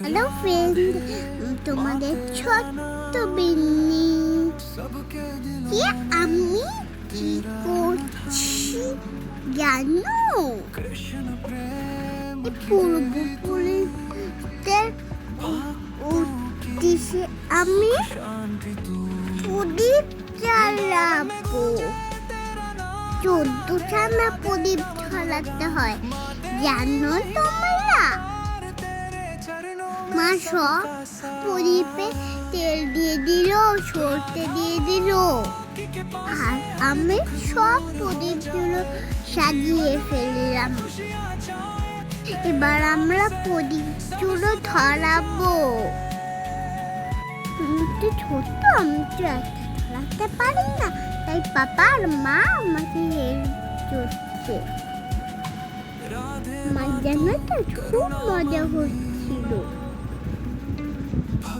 Hello friend তোমাদের ছোট্ট বিন্নি আমি? কি করছি জানো? পূর্বপুরুষদের উদ্দেশ্যে আমি। প্রদীপ জ্বালাবো। চোদ্দটা না প্রদীপ জ্বালাতে হয়। জানো তোমরা? মা সব প্রদীপে তেল দিয়ে দিল সরতে দিয়ে দিল। আর আমি সব প্রদীপগুলো সাজিয়ে ফেললাম। এবার আমরা প্রদীপগুলো ধরাবো। তুমি তো ছোট আমি তো ধরাতে পারি না। তাই পাপা আর মা আমাকে হেল্প করছে। আমার খুব মজা হচ্ছিল।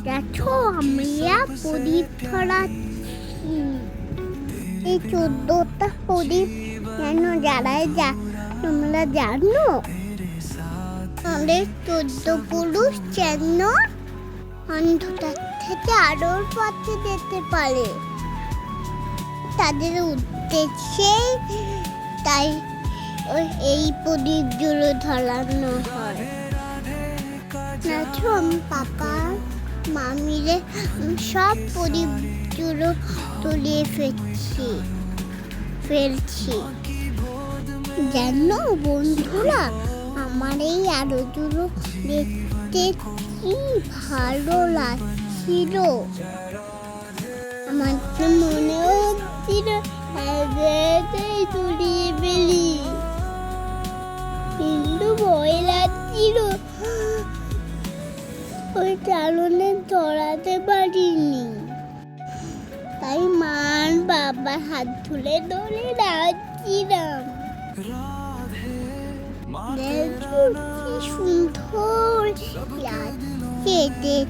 দেখো, আমরা প্রদীপ ধরাচ্ছি। এই চোদ্দটা প্রদীপ কেন জ্বালায় যা, তোমরা জানো? আমাদের চোদ্দ পুরুষ যেন অন্ধকার থেকে আলোর পথে যেতে পারে। তাদের উদ্দেশ্যে তাই এই প্রদীপগুলো ধরানো হয়। নাচো আমি মামিরে সব প্রদীপগুলো তুলিয়ে ফেলছি ফেলছি। জানো বন্ধুরা, আমার এই আলোগুলো দেখতে কি ভালো লাগছিল? আমার তো মনে হচ্ছিল ওই কারণে ধরাতে পারিনি। তাই মান বাবার হাত ধরে ধরে নাচছিলাম কি সুন্দর লাগছে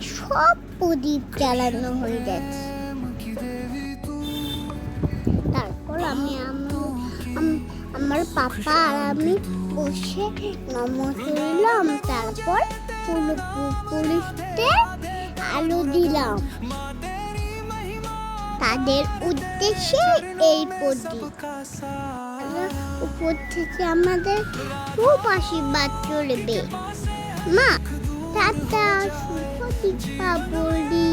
সব প্রদীপ জ্বালানো হয়ে গেছে। তারপর আম- আমার পাপা আর আমি বসে নমস করলাম তারপর পুরো পুলিশতে আলো দিলাম। তাদের উদ্দেশ্যে এই প্রদীপ উপর থেকে আমাদের খুব আশীর্বাদ চলবে। মা, টাটা, শুভ দীপাবলি।